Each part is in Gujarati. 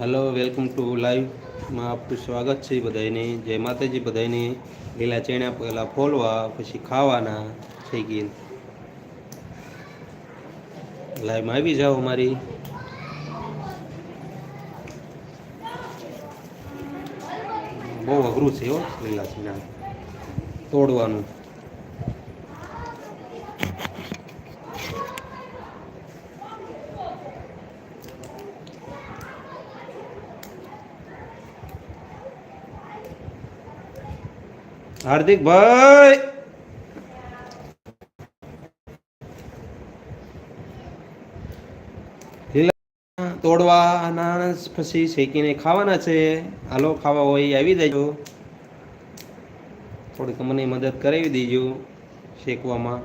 હેલો વેલકમ ટુ લાઈવમાં આપનું સ્વાગત છે બધાને જય માતાજી બધાને લીલા ચણા પહેલાં ફોલવા, પછી ખાવાના. થઈ ગઈ લાઈવમાં આવી જાઓ મારી બહુ અઘરું છે હો, લીલા ચણા. તોડવાનું. હાર્દિક ભાઈ લીલા તોડવાના પછી શેકીને ખાવાના છે હાલો ખાવા હોય આવી દેજો થોડીક મને મદદ કરાવી દેજો શેકવામાં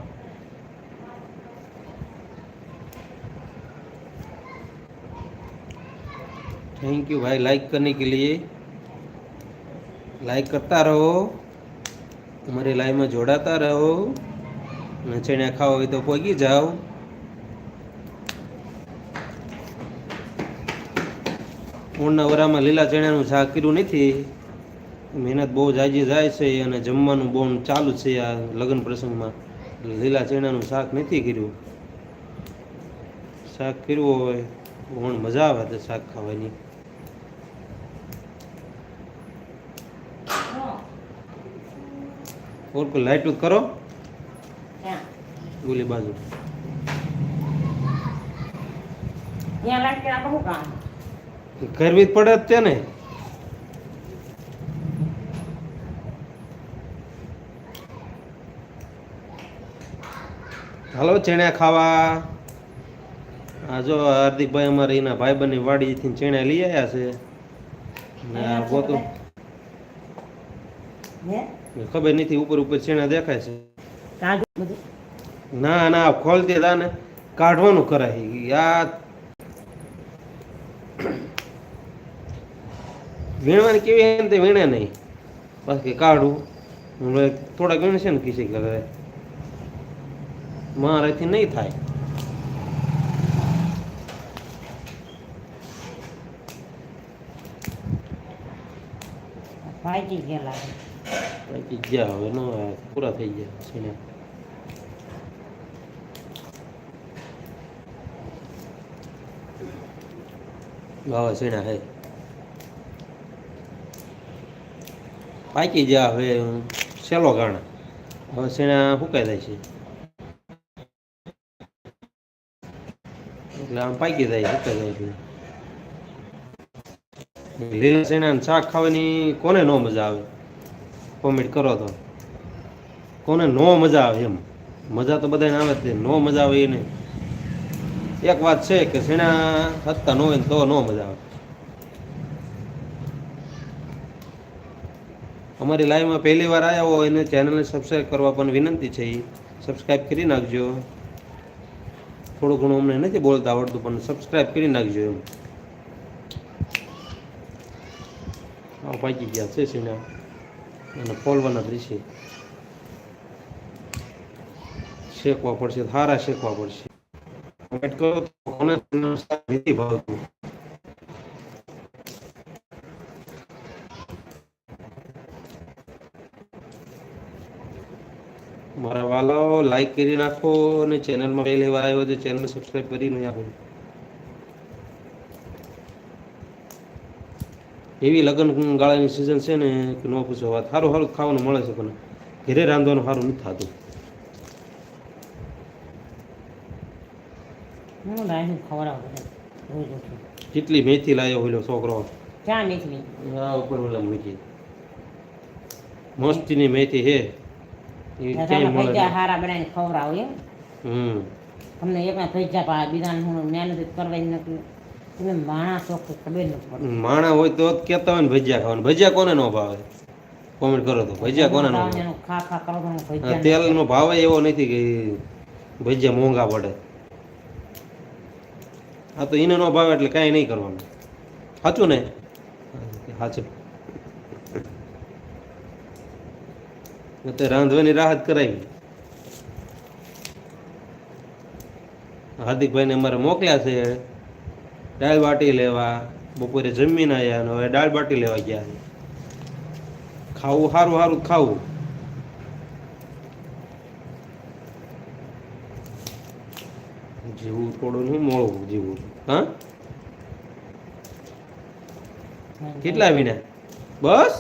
थैंक यू भाई लाइक करने के लिए लाइक करता रहो અમારી લાઈવમાં જોડાતા રહો. નચણ્યા ખાવ હોય તો પોગી જાઓ. ઉણના વરામાં લીલા ચણાનું ઝાકીરું નથી. મહેનત બહુ જાજી જાય છે અને જમવાનું બહુ ચાલુ છે આ લગ્ન પ્રસંગમાં. લીલા ચણાનું શાક નથી કર્યું. શાક કર્યું હોય, પણ મજા આવે શાક ખાવાની. ઓર કોઈ લાઈટ કરો. ગુલી ઓલી બાજુ. કરવી જ પડે જ તે ને. હાલો ચેણ્યા ખાવા. આ જો હાર્દિકભાઈ અમારે એના ભાઈ બંને વાડીથી ચણા લઈ આવ્યા છે. ને આ ગોતું. ખબર નથી ઉપર ઉપર છેણા દેખાય છે? ના ના ખોલતે હતા ને કાઢવાનું કરાય. આ વીણવાની કેવી હે ને તે વીણે નહીં. બાકી કાઢું. હવે થોડાક વીણશે ને કીસી કરે મારાથી નહીં થાય. ભાઈજી ગયા લાગે બાકી ગયા હવે નો પૂરા થઈ ગયા સીને વાવા સીણા હે પાકી ગયા હવે સેલો ગાણા હવે સીણા સુકાઈ જાય છે એટલે આમ પાકી જાય સુકાઈ જાય છે લીલા ચણાનું શાક ખાવાની કોને નો મજા આવે કોમેન્ટ કરો તો. કોને નો મજા આવે એમ. મજા તો બધાને આવે તે નો મજા આવે એને. એક વાત છે કે શેણા હત્તા ન હોય ને તો નો મજા આવે. અમારી લાઈવમાં પહેલી વાર આવ્યા હોય એને ચેનલને સબસ્ક્રાઈબ કરવા પણ વિનંતી છે સબસ્ક્રાઈબ કરી નાખજો. થોડું ઘણું અમને નથી બોલતા આવડતું, પણ સબસ્ક્રાઈબ કરી નાખજો એમ. પાકી ગયા છે શેણા અને ફોલવાના જ રહેશે. શેકવા પડશે, હારા શેકવા પડશે. કમેન્ટ કરો તો કોને નથી ભાવતું મારા વાલાઓ લાઈક કરી નાખો અને ચેનલમાં પહેલી વાર આવ્યો તો ચેનલ સબસ્ક્રાઈબ કરી નાખો. એવી લગ્ન ગાળાની સિઝન છે ને કે ન પૂછો વાત. સારું સારું ખાવાનું મળે છે પણ ઘરે રાંધવાનું સારું નથી થતું. હું કેટલી મેથી લાવ્યો હોય છોકરો? ક્યાં નીકળી આ ઉપર ઓલા મૂકી. મસ્તીની મેથી હે. હારા બનાવીને ખવડાવ એમ. હમ. તમને એક ભાવે બીજાને હું મહેનત કરવાની નથી. માણા હોય તો જ કહેતા હોય ને ભજીયા ખાવાનું. ભજીયા કોને નો ભાવે? કોમેન્ટ કરો તો. ભજીયા કોને નો તેલ નો ભાવ એવો નથી કે ભજીયા મોંઘા પડે. આ તો એને નો ભાવે એટલે કાંઈ નહીં કરવાનું. સાચું ને? સાચું તે રાંધવાની રાહત કરાવી હાર્દિકભાઈને અમારે મોકલ્યા છે. દાળ બાટી લેવા બપોરે જમીને આવ્યા અને હવે દાળ બાટી લેવા ગયા. ખાવું સારું સારું ખાવું. જીવું થોડું નહીં મોળવું જીવું. હા? કેટલા વીણા બસ?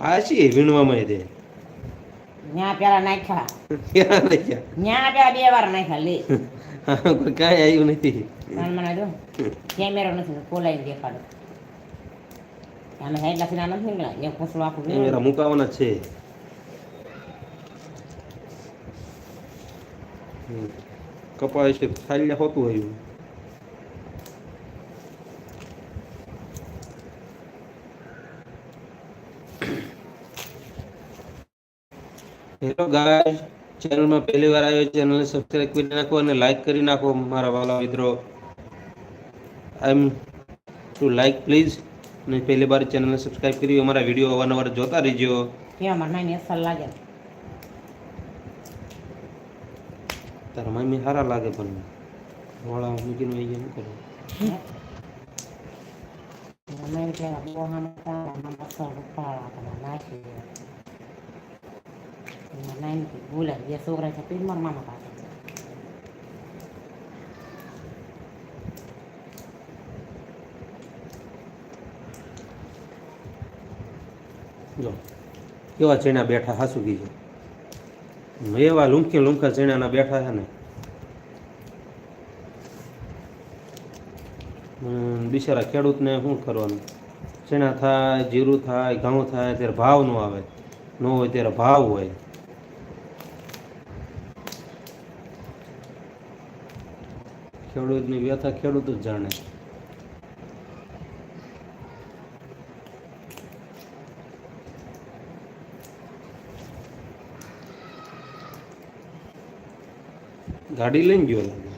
આ છીએ વીણવામાં તે? ન્યા પેલા નાખ્યા. ન્યા પેલા બે વાર નાખ્યા લે. કોઈ કાંઈ આવ્યું નથી. મને મને જો કેમેરો નથી દેખાડો. આમાં સાઈડ લખીને નથી નીકળ્યા એક ફસલું આખું કેમેરા મુકાવાના છે. કપાય છે ખાલી હોતું આવ્યું હેલો ગાય ચેનલમાં પહેલી વાર આવ્યો ચેનલને સબસ્ક્રાઇબ કરી નાખો અને લાઈક કરી નાખો મારા વાલા મિત્રો. I am to like please અને પહેલી વાર ચેનલને સબસ્ક્રાઇબ કરી અમારા વીડિયો અવારનવાર જોતા રહેજો. કેવા મારા નાની અસર લાગે. તારા મમ્મી સારા લાગે પણ વાળા મૂકીને વહી ગયા શું કરું? અમે પેલા બહુ હામે આમાં અસર ઉપાડા તમે નાખી. દે નાની બોલે બે છોકરા છે પીર મારા મામા જો કેવા ચણા બેઠા હાસુ કીધું એવા લુમકી લુમકા ચણાના બેઠા છે ને. બિચારા ખેડૂતને શું કરવાનું? ચણા થાય, જીરું થાય, ઘઉં થાય, ત્યારે ભાવ ન આવે. ન હોય ત્યારે ભાવ હોય. ખેડૂતની વ્યથા ખેડૂત જ જાણે. ગાડી લઈને ગયો લાગે.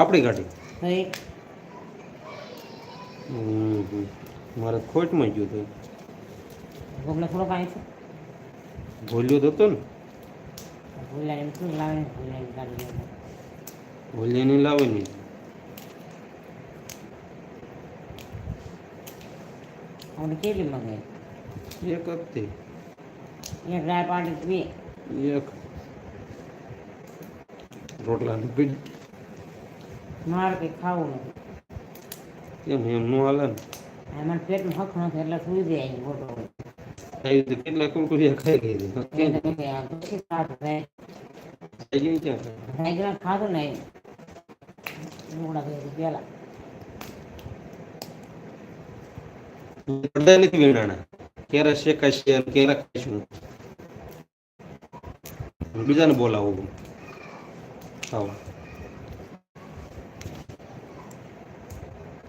આપણી ગાડી. મારે ખોટમાં ગયું હતું. ભૂલ્યો તો હતો ને. ભૂલ્યા શું લાવે ગાડી લઈને ભૂલ્યા નહીં લાવે નહીં આપણે કેટલી મગાય એક હપ્તે. એક ગાય પાડી બે. એક. રોટલાની પીડી મારે કંઈ ખાવું નથી. કેમ એમ નું હાલે ને? એમાં પેટમાં હક નથી એટલે સુઈ જાય અહીં આવી રીતે કેટલા કુરકુરિયા ખાઈ પછી ખાધું થાય ખાઈ ગઈ ક્યાં સાયકલ ખાધું ને. લુગડા ધોઈ પેલા બધા નથી વીણાણા ક્યારે શેકાશે ક્યારે ખાઈશું? બીજાને બોલાવું. ખાવા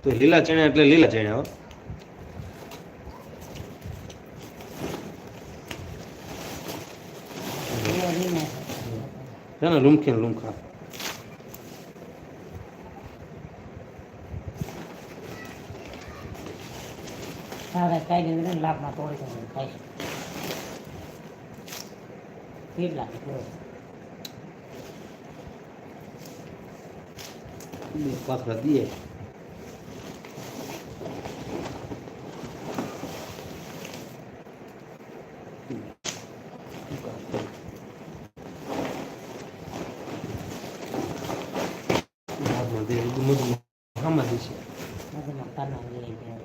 તો લીલા ચણા એટલે લીલા ચણા હો એવો નહીં ને છે ને લુમખી લુમખા સારા કાઢી દઈને લાભમાં તોડી શકે ખાઈ કેટલા પાથરા દઈએ હાથમાં દે, મજબૂત. આમાં દેશે. બધું કાના લઈ જાય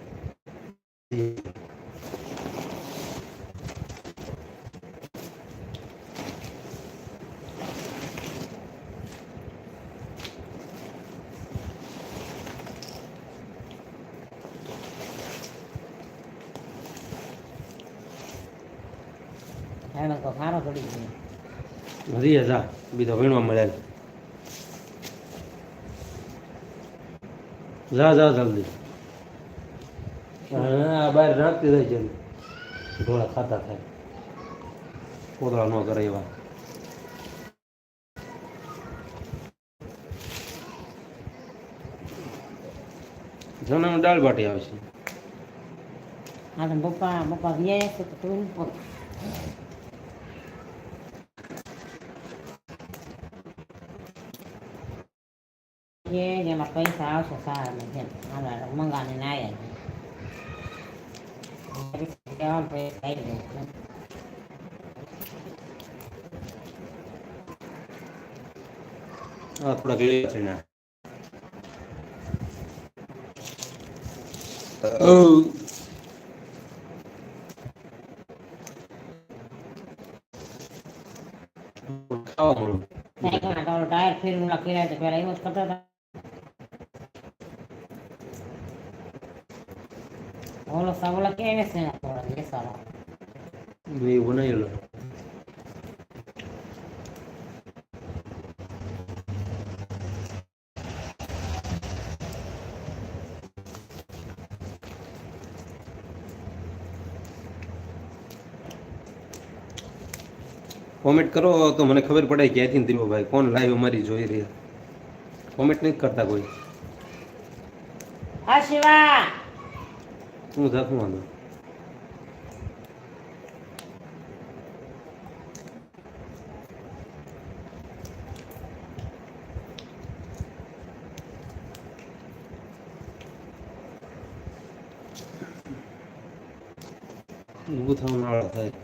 એને તો સારો ચડી ગયો જા જા, જલ્દી. હા બહાર રાખતી જાય છે. ઢોળા ખાતા થાય. કોતરા ન કરે એવા. જણામાં દાળ બાટી આવશે તો પપ્પા પપ્પા વ્યાય છે તો એ જ એમાં પૈસા આવશે સારા ને જેમ અમારા મંગાને ને આવ્યા છે પૈસા આવી જાય આ થોડાક લીલા ચણા ખાવા મળું સાયકલના તો ઓલો ટાયર તો પેલા એવો જ કરતા હતા છે ને થોડો બેસાડો મેં બનાવેલો કોમેન્ટ કરો તો મને ખબર પડે ક્યાંથી ભાઈ કોણ લાઈવ અમારી જોઈ રહ્યા? કોમેન્ટ નહીં કરતા કોઈ. હા, શિવા. હું જાતું વાંધો ઊભું થવાનું વાળા થાય રાજ કે બહુ હાર ખાયો કેમ? હે?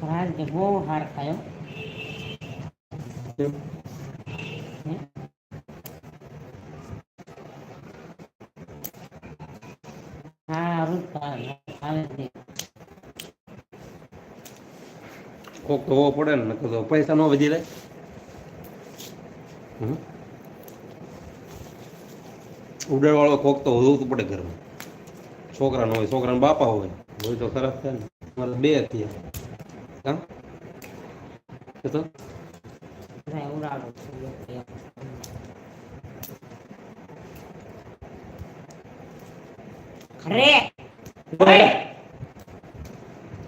હા બહુ હાર ખાયો. કોક તો હોવો પડે ને તો પૈસા ન વધી જાય. હમ? ઉડાડવાળો કોક તો હોવું પડે ઘરમાં. છોકરા નો હોય છોકરા બાપા હોય હોય તો ખરાબ થાય ને. મારે બે થયા એ તો બધા ઉડાડો છે. ખરે ખરે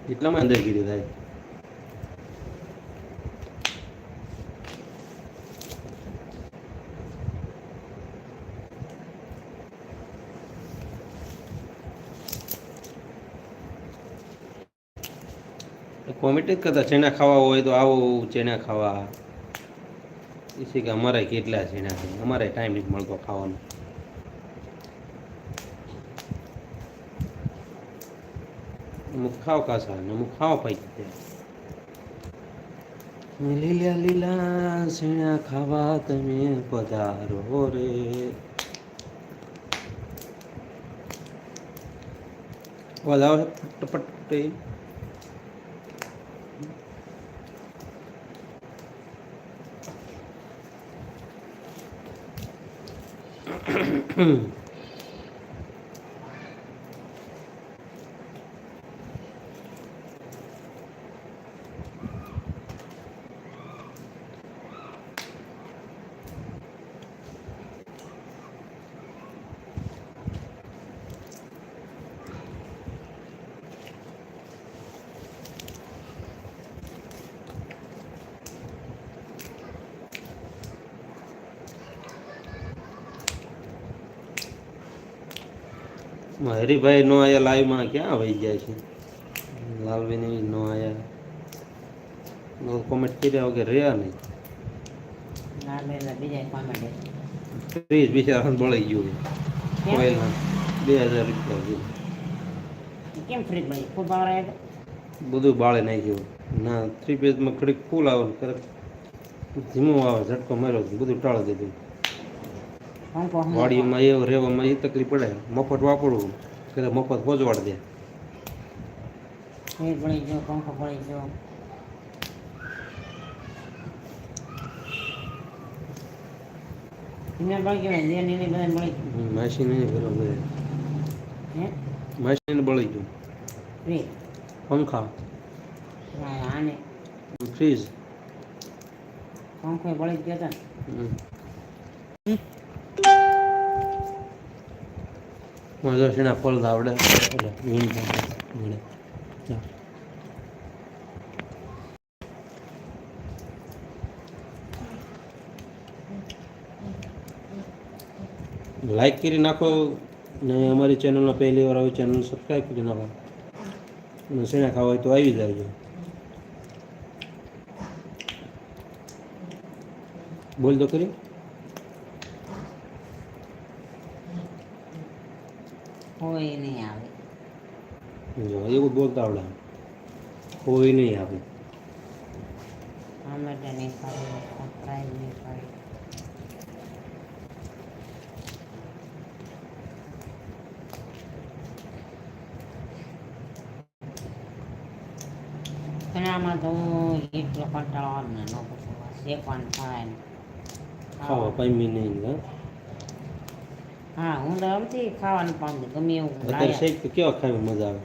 એટલામાં અંદર ગીરી થાય કોમેન્ટ કરતા ચણા ખાવા હોય તો આવો ચણા ખાવા એ છે કે અમારે કેટલા ચણા છે અમારે ટાઈમ નથી મળતો ખાવાનો અમુક ખાવ કાસા અમુક ખાવા પૈકી લીલા લીલા સીણા ખાવા તમે પધારો રે અવાજ આવે છે 嗯。હરિભાઈ નો આયા લાઈવમાં ક્યાં વહી ગયા છે? લાલભાઈ નો આયા. કોમેન્ટ કર્યા વગર રહ્યા નહીં. ત્રીસ બિચારા બળી ગયું કોઈ બે હજાર રૂપિયા. કેમ ફ્રીજ બની ફૂલ બધું બાળે નાખ્યું. ના થ્રી પેજમાં ઘડીક ફૂલ આવે ક્યારેક ધીમું આવે ઝટકો માર્યો બધું ટાળી દીધું. વાડીમાં એ રહેવામાં એ તકલીફ પડે. મફત વાપરવું કે મફત પહોંચવાડ દે. ફ્રીજ બળી ગયો. પંખો. બળી ગયો હતા મારે શેના ફળ એટલે વીણ લાઈક કરી નાખો ને અમારી ચેનલમાં પહેલી વાર આવી ચેનલ સબસ્ક્રાઈબ કરી નાખો. અને શેણા ખાવા હોય તો આવી જાજો. બોલ તો કરી કોઈ નહીં આવે. જો એવું બોલતા આવડે. કોઈ નહીં આવે. ટમેટા નહીં ખાવી ફ્રાય નહીં ખાવી આમાં તો એટલો કંટાળો આવે ને પૂછો શેકવાનું થાય ને ખાવા પામી નહીં હા હા તો અમથી ખાવાનું પામતી ગમે એવું અત્યારે શેક તો કેવા ખાવી મજા આવે?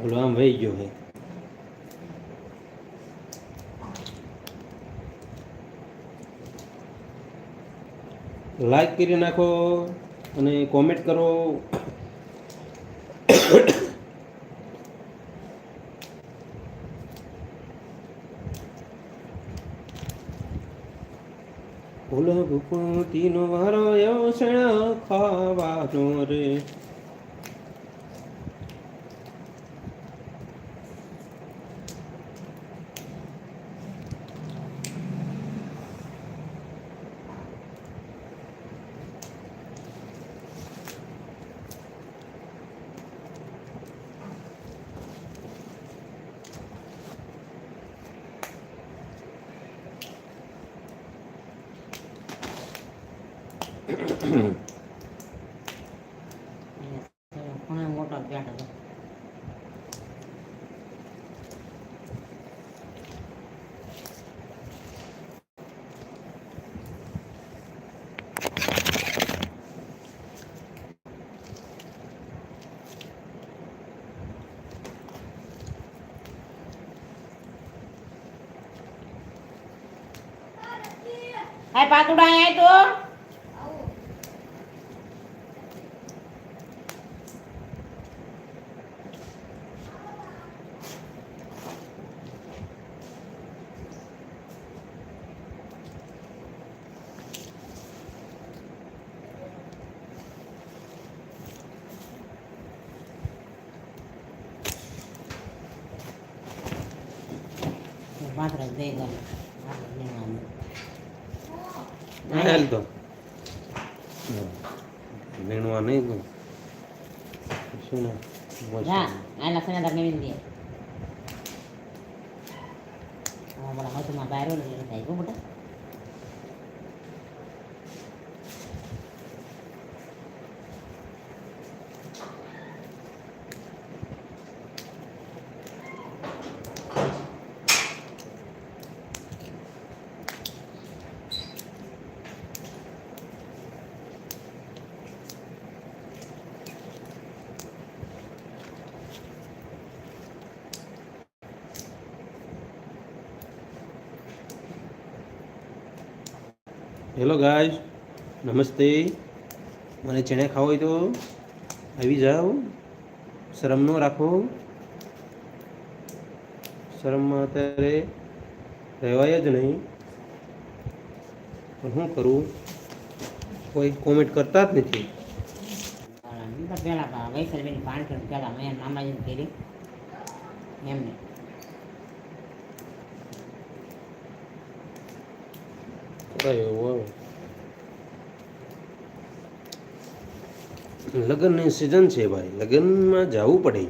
ઓલો આમ વહી ગયો હે. લાઈક કરી નાખો અને કોમેન્ટ કરો. ઓલો ભૂપતિનો વારો એવો શેણા ખાવાનો રે ઘણો મોટો પેટ હતો હાય પાતુડા અહીંયા આય તો પાત્ર દઈ ગયો હાલ તો વીણવા નહીં તો શું ના બસ. જા આ લખને તને વિન દે આ બડા હાથમાં બાયરો લઈ જાય ગો બટા હેલો ગાઈસ નમસ્તે. મને ચણે ખાવો હોય તો આવી જાઓ. શરમ ન રાખો. શરમમાં અત્યારે રહેવાય જ નહીં. પણ શું કરું? કોઈ કોમેન્ટ કરતા જ નથી. પહેલાં ભાઈ પેલા વૈસલ બેન પાણી કરી પેલા મેં મામાજી કરી એમને કરાય એવું લગ્નની સિઝન છે ભાઈ. લગ્નમાં જવું પડે.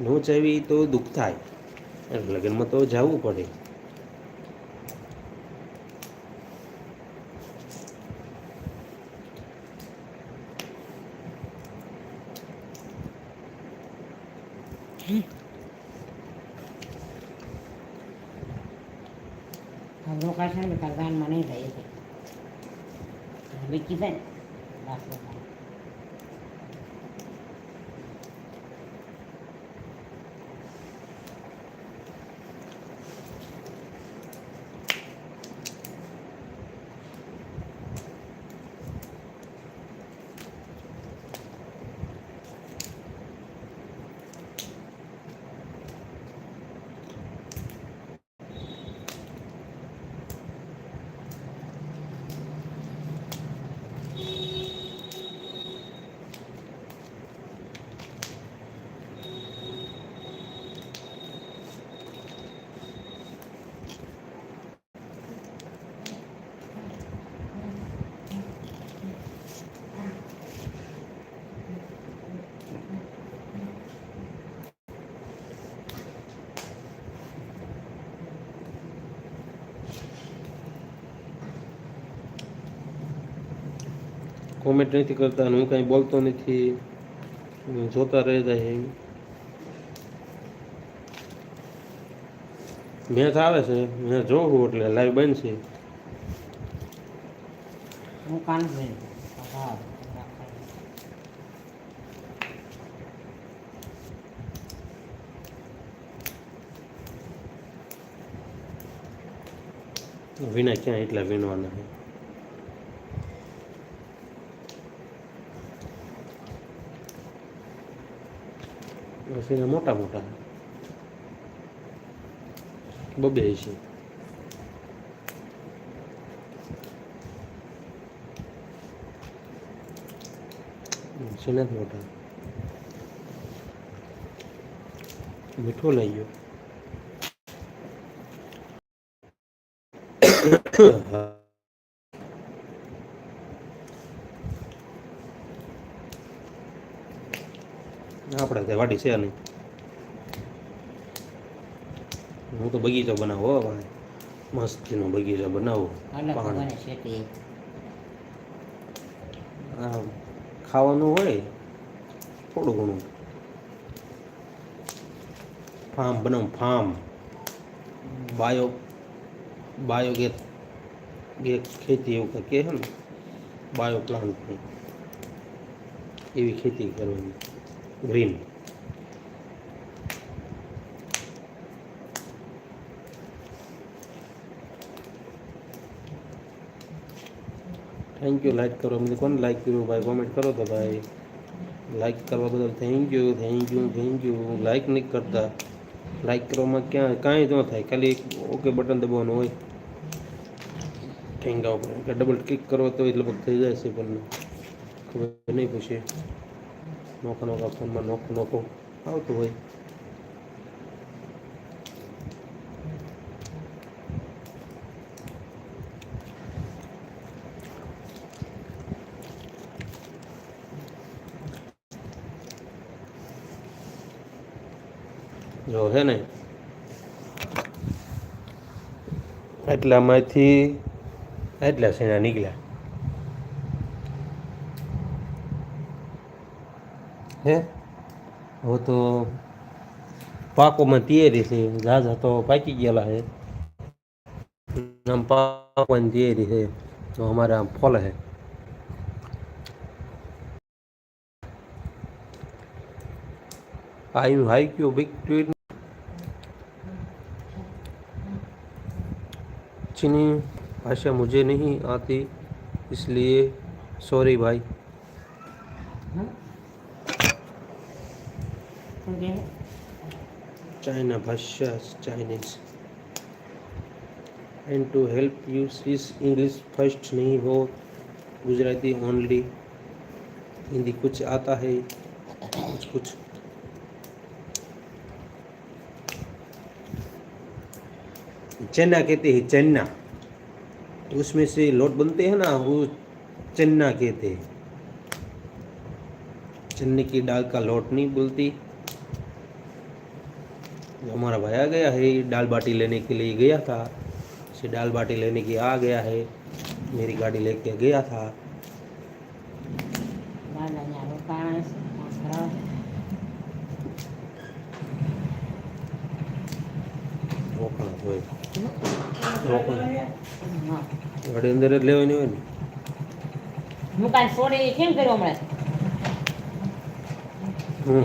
નો ચાવી તો દુઃખ થાય. લગ્નમાં તો જવું પડે રોકાશે ને તાર ગાનમાં નહીં થાય એટલે વિકી થાય ને બસ રોકાય કોમેન્ટ નથી કરતા અને હું કાંઈ બોલતો નથી. જોતા રહી જાય એમ. મેચ આવે છે. મેં જોવું એટલે લાઈવ હું કાન હા. વિના ક્યાં એટલા વિનવાના છે? બસ મોટા મોટા. બબે છે. સેના મોટા. મીઠો લઈ ગયો. આપણે તે વાડી છે નહીં. હું તો બગીચો બનાવો ભાઈ. મસ્તીનો બગીચો બનાવો પાણી. ખાવાનું હોય થોડું ઘણું. ફાર્મ બનાવું farm. Bio bio gas gas ખેતી એવું કંઈક કહે છે ને? બાયો પ્લાન્ટની. એવી ખેતી કરવાની. ગ્રીન થેન્ક યુ લાઈક કરો. મને કોને લાઈક કર્યું? ભાઈ કોમેન્ટ કરો તો ભાઈ. લાઈક કરવા બદલ thank you thank you thank you like નહીં કરતા. લાઈક કરવામાં ક્યાં કાંઈ ન થાય. ખાલી ઓકે બટન દબાવવાનું હોય. ઠેંગા ઉપર ડબલ ક્લિક કરો તો એ લગભગ થઈ જાય છે પણ. ખબર નહીં પછી. નોખા નોખા ફોનમાં નોખો નોખો આવતું હોય જો હે ને એટલામાંથી એટલા સેના નીકળ્યા. હે હવે તો પાકોમાં તૈયારી છે ઝાઝા તો પાકી ગયેલા છે આમ પાકવાની તૈયારી છે તો અમારે આમ ફોલે છે आई हाई क्यों बिग ट्वीट चीनी भाषा मुझे नहीं आती इसलिए सॉरी भाई गया है चाइना भाषा Chinese and to help you sees English first नहीं हो, गुजराती ओनली हिंदी कुछ आता है, कुछ कुछ। चन्ना कहते हैं, चन्ना। तो उसमें से लोट बनते हैं ना, वो चन्ना कहते हैं। चन्ने की डाल का लोट नहीं बोलती। हमारा भाई आ गया है दाल बाटी लेने के लिए गया था से दाल बाटी लेने के आ गया है मेरी गाड़ी लेके गया था દાદા ત્યાં રોકાણ છે કામ કરાવે રોકણા હોય રોકણા હા ગાડી અંદર જ લેવાની હોય ને હું કાંઈ છોડી કેમ કર્યો હમણાં હમ.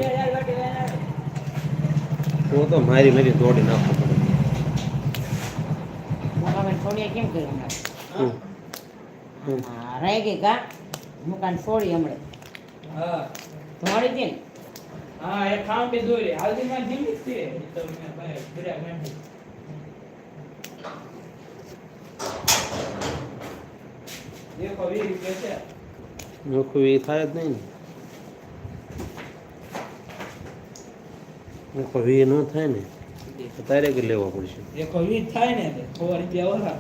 તો તો મારી મારી દોડી નાખો પડે. કેમ કર્યું હમણાં હમ. હમ. હા, રહી ગઈ કા? મુકાન છોડી હમણાં. હતી ને? હા એ દોરી છે. ભાઈ દેખો વીસ રૂપિયા છે. નોખું એ થાય જ નહીં એ ન થાય ને તારે કે લેવા પડશે? એ કવિ થાય ને તો સો રૂપિયા ઓછા.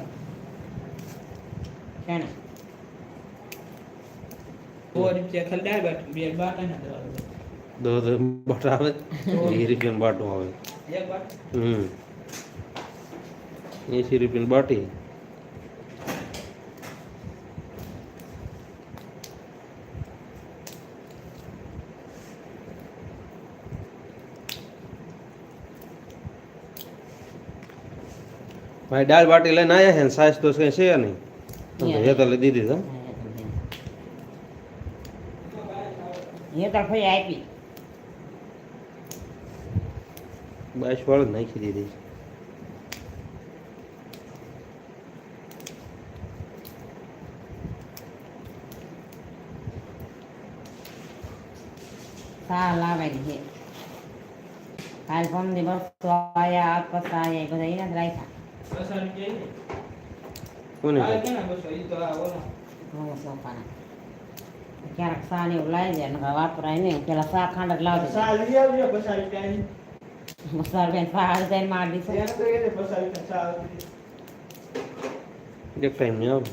છે ને? સો રૂપિયા ખાલી બાટી બે બાટા ને દો દો બાટ આવે? એ રૂપિયાનું બાટો આવે. એક બાટ? હમ. એંસી રૂપિયાની બાટી? ભાઈ દાળ બાટી લઈને આવ્યા છે ને સાસ તો કઈ છે નહીં. હે તો લઈ દીધી તો તો ફરી આપી. બસ વાળું નાખી દીધી સાલ લાવેલી છે. કાલ પમદી વસ્તુ આયા આ પસા આયા બધા એના જ રાખ્યા. કોને આ કેના બસો? ઈ તો આ ઓલા. ઘઉં સોપાના. ક્યારેક સા ને એવું લાવી જાય નકર વાપરાય નહીં પેલા સા ખાંડ જ લાવતી સા લઈ આવજો, બેન પહાડ જઈને માર દીધું. એ રૂપિયા સા એક ટાઈમ ને આવે.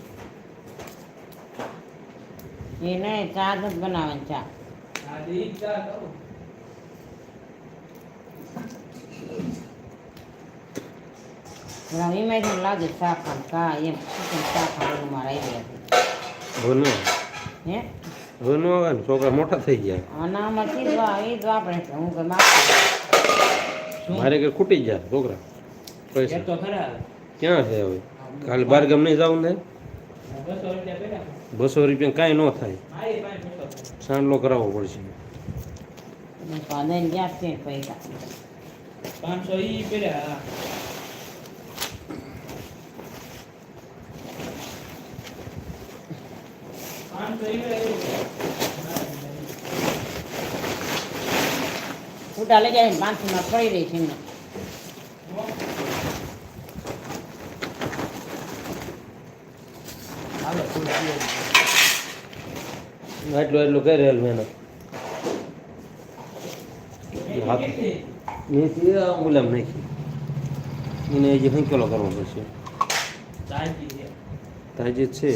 એ નહીં ચા જ બનાવે ચા. ચા પેલા વિમાઈ લાગે ચા ખાંડ કા એમ. chicken ચા ખાંડ મારા આવી ગયા હવે હે? હવે આવે ને છોકરા મોટા થઈ ગયા. આનામાં કીધું એ જ વાપરે હું કે મારે ઘરે ખૂટી ગયા છોકરા. પૈસા ક્યાં છે હવે? કાલે બાર ગામ નહીં જવું ને? બસો રૂપિયા કાંઈ ન થાય. સાંડલો કરાવવો પડશે. પાંચસો ઈ પેલા હા. પાંચસો ઈ પેલા એવું. ફૂટા લઈ જાય બાંધમાં પડી રહી છે એમને. એટલું એટલું કરી રહેલ મહેનત? મેથી ગુલામ નાખી એને જે હંકેલો કરવો પડશે તાજી છે.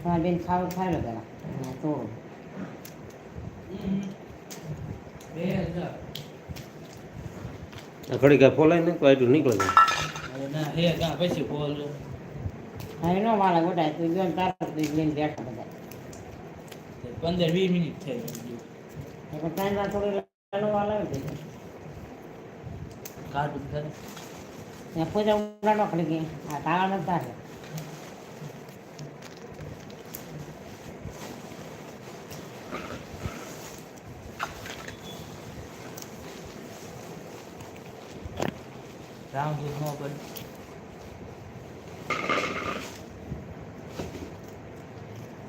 તમારે બેન ખાવ ખાઈ લો પેલા. તો. હમ. બે હજાર. ઘડી કાંઈ ફોલાય ને તો એટલું નીકળે ના પછી ફોલ હા એનો વાળા ગોટાય તું જો તારા તું લઈને બેઠા બધા. પંદર વીસ મિનિટ થઈ ગઈ ત્રણ વાર થોડી વાળા આવે કાઢું પૂજા ઉડાડો ખડી ગઈ. આ તાળા નતા